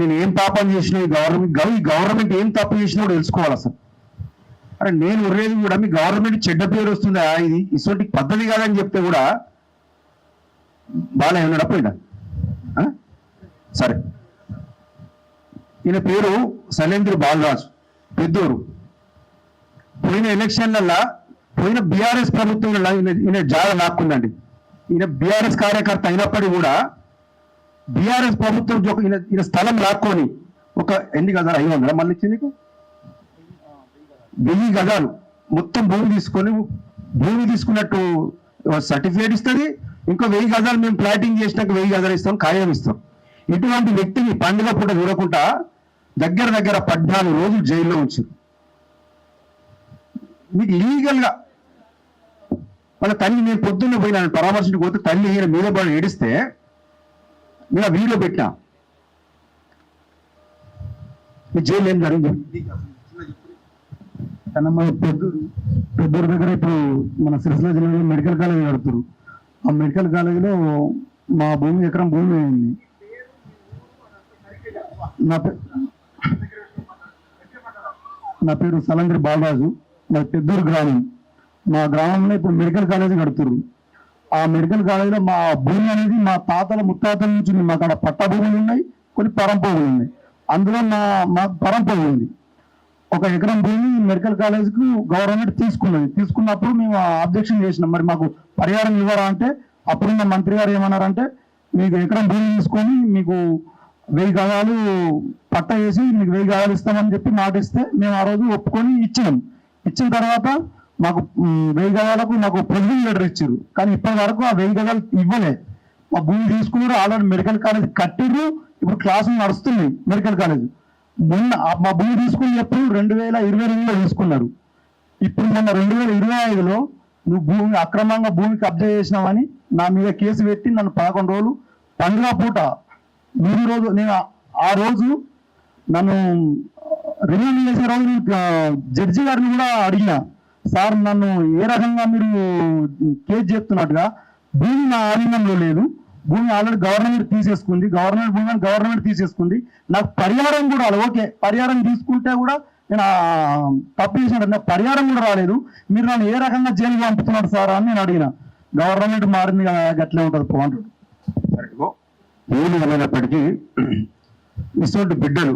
నేను ఏం పాపం చేసిన ఈ గవర్నమెంట్ ఈ గవర్నమెంట్ ఏం తప్పు చేసినా కూడా తెలుసుకోవాలి అసలు. అరే నేను ఉర్రేది కూడా మీ గవర్నమెంట్ చెడ్డ పేరు వస్తుందా ఇది? ఇటువంటి పద్ధతి కాదని చెప్తే కూడా బాగా ఉన్నాడా? పోయినా సరే. ఈయన పేరు శైలేంద్ర బాలరాజు పెద్దూరు. పోయిన ఎలక్షన్లల్లా పోయిన బీఆర్ఎస్ ప్రభుత్వం ఈయన ఈయన జాగ లాక్కుందండి. ఈయన బీఆర్ఎస్ కార్యకర్త అయినప్పటికీ కూడా బీఆర్ఎస్ ప్రభుత్వం ఈయన స్థలం లాక్కొని ఒక ఎన్ని గదాలు ఐదు వందల మళ్ళీ ఇచ్చింది నీకు? వెయ్యి గదాలు మొత్తం భూమి తీసుకొని భూమి తీసుకున్నట్టు సర్టిఫికేట్ ఇస్తుంది. ఇంకో వెయ్యి గజాలు మేము ప్లాటింగ్ చేసినాక వెయ్యి గజాలు ఇస్తాం ఖాయం ఇస్తాం. ఇటువంటి వ్యక్తిని పండుగ పూట చూడకుండా దగ్గర దగ్గర పద్నాలుగు రోజులు జైల్లో ఉంచారు. మీకు లీగల్గా వాళ్ళ తల్లి నేను పొద్దున్న పోయినా పరామర్శించి పోతే తల్లి ఈయన మీద పడి ఏడిస్తే నేను వీడియో పెట్టినా. జైలు ఏం జరిగింది? తన పెద్దూరు పెద్దూరు దగ్గర ఇప్పుడు మన సిరిసిల్ల జిల్లాలో మెడికల్ కాలేజ్ కడుతురు ఆ మెడికల్ కాలేజీలో మా భూమి ఎకరం భూమి అయింది. నా నా పేరు సలంద్రి బాలరాజు. నా పెద్దూరు గ్రామం. మా గ్రామంలో ఇప్పుడు మెడికల్ కాలేజీ కడుతురు ఆ మెడికల్ కాలేజీలో మా భూమి అనేది మా తాతల ముత్తాతల నుంచి ఉంది. పట్ట అక్కడ భూములు ఉన్నాయి కొన్ని పరం ఉన్నాయి. అందులో మా మా పరం ఉంది. ఒక ఎకరం భూమి మెడికల్ కాలేజీకు గవర్నమెంట్ తీసుకున్నది. తీసుకున్నప్పుడు మేము అబ్జెక్షన్ చేసినాం. మరి మాకు పరిహారం ఇవ్వరా అంటే అప్పుడున్న మంత్రి గారు ఏమన్నారంటే మీకు ఎకరం భూమి తీసుకొని మీకు వెయ్యి గదాలు పట్ట వేసి మీకు వెయ్యి గదాలు ఇస్తామని చెప్పి మాట ఇస్తే మేము ఆ రోజు ఒప్పుకొని ఇచ్చినాం. ఇచ్చిన తర్వాత మాకు వెయ్యి గదాలకు మాకు ప్రొవిజన్ లెటర్ ఇచ్చారు. కానీ ఇప్పటి వరకు ఆ వెయ్యి గదాలు ఇవ్వలే. మా భూమి తీసుకున్నారు ఆల్రెడీ మెడికల్ కాలేజ్ కట్టిర్రు ఇప్పుడు క్లాసులు నడుస్తున్నాయి మెడికల్ కాలేజ్. మొన్న మా భూమి తీసుకుని ఎప్పుడు రెండు వేల ఇరవై రెండులో తీసుకున్నారు. ఇప్పుడు మొన్న రెండు వేల ఇరవై ఐదులో నువ్వు భూమి అక్రమంగా భూమి కబ్జా చేసినావని నా మీద కేసు పెట్టి నన్ను పదకొండు రోజులు పండుగ పూట మూడు రోజు నేను ఆ- రోజు నన్ను రిమాండ్ చేసే రోజు జడ్జి గారిని కూడా అడిగినా. సార్ నన్ను ఏ రకంగా మీరు కేసు చెప్తున్నట్టుగా భూమి నా ఆధీనంలో లేదు. భూమి ఆల్రెడీ గవర్నమెంట్ తీసేసుకుంది. గవర్నమెంట్ భూమి గవర్నమెంట్ తీసేసుకుంది. నాకు పరిహారం కూడా ఓకే పరిహారం తీసుకుంటే కూడా నేను తప్పు చేసిన నాకు పరిహారం కూడా రాలేదు. మీరు నన్ను ఏ రకంగా జైలు పంపుతున్నారు సార్ అని నేను అడిగిన. గవర్నమెంట్ మారింది కదా గట్లే ఉంటుంది పో అంటాడు. ఏది ఏమైనప్పటికీ ఇటువంటి బిడ్డలు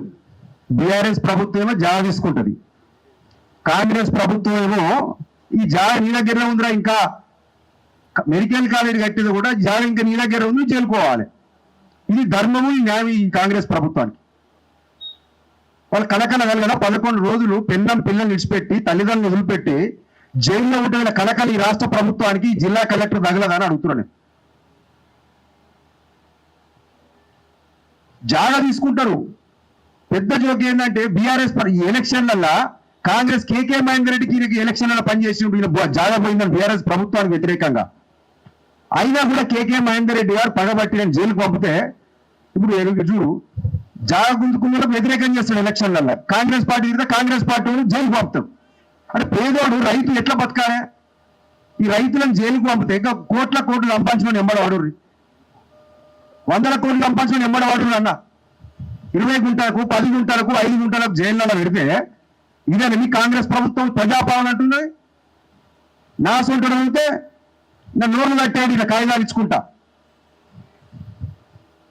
బీఆర్ఎస్ ప్రభుత్వం ఏమో జాగా తీసుకుంటది. కాంగ్రెస్ ప్రభుత్వం ఏమో ఈ జాగ నీ దగ్గర ఉందిరా ఇంకా. మెడికల్ కాలేజ్ కట్టేది కూడా జాగ ఇంకా నీ దగ్గర ఉంది చేరుకోవాలి. ఇది ధర్మము ఈ న్యాయం ఈ కాంగ్రెస్ ప్రభుత్వానికి. వాళ్ళు కలకల కలగల పదకొండు రోజులు పిల్లం పిల్లల్ని విడిచిపెట్టి తల్లిదండ్రులు వదిలిపెట్టి జైల్లో ఉంటున్న కలకల ఈ రాష్ట్ర ప్రభుత్వానికి జిల్లా కలెక్టర్ తగలదని అడుగుతున్నాను జాగా తీసుకుంటారు. పెద్ద జోక్ ఏంటంటే బీఆర్ఎస్ ఎలక్షన్లల్లా కాంగ్రెస్ కేకే మహేందర్ రెడ్డికి ఈయనకి ఎలక్షన్లలో పనిచేసి ఈయన బు- జాగా పోయిందని బీఆర్ఎస్ ప్రభుత్వానికి వ్యతిరేకంగా. అయినా కూడా కేకే మహేందర్ రెడ్డి గారు పగబట్టి నేను జైలుకు పంపితే ఇప్పుడు ఎరుగు చూడు జాగా గుంజుకున్న వ్యతిరేకం చేస్తాడు ఎలక్షన్లలో. కాంగ్రెస్ పార్టీ తిరిగితే కాంగ్రెస్ పార్టీ జైలుకు పంపుతాం అంటే పేదోడు రైతు ఎట్లా బతకాలి? ఈ రైతులను జైలుకు పంపితే ఇంకా కోట్ల కోట్లు సంపాదించుకొని ఎంబడవాడు వందల కోట్లు సంపాదించుకొని ఎంబడవాడు అన్న. ఇరవై గుంటలకు పది గుంటలకు ఐదు గుంటలకు జైల్లో పెడితే ఇదేనా మీ కాంగ్రెస్ ప్రభుత్వం ప్రజాపాలన అంటున్నది? నా సొంతడు అయితే నా నోరు కట్టేది ఇలా కాగితాలు ఇచ్చుకుంటా.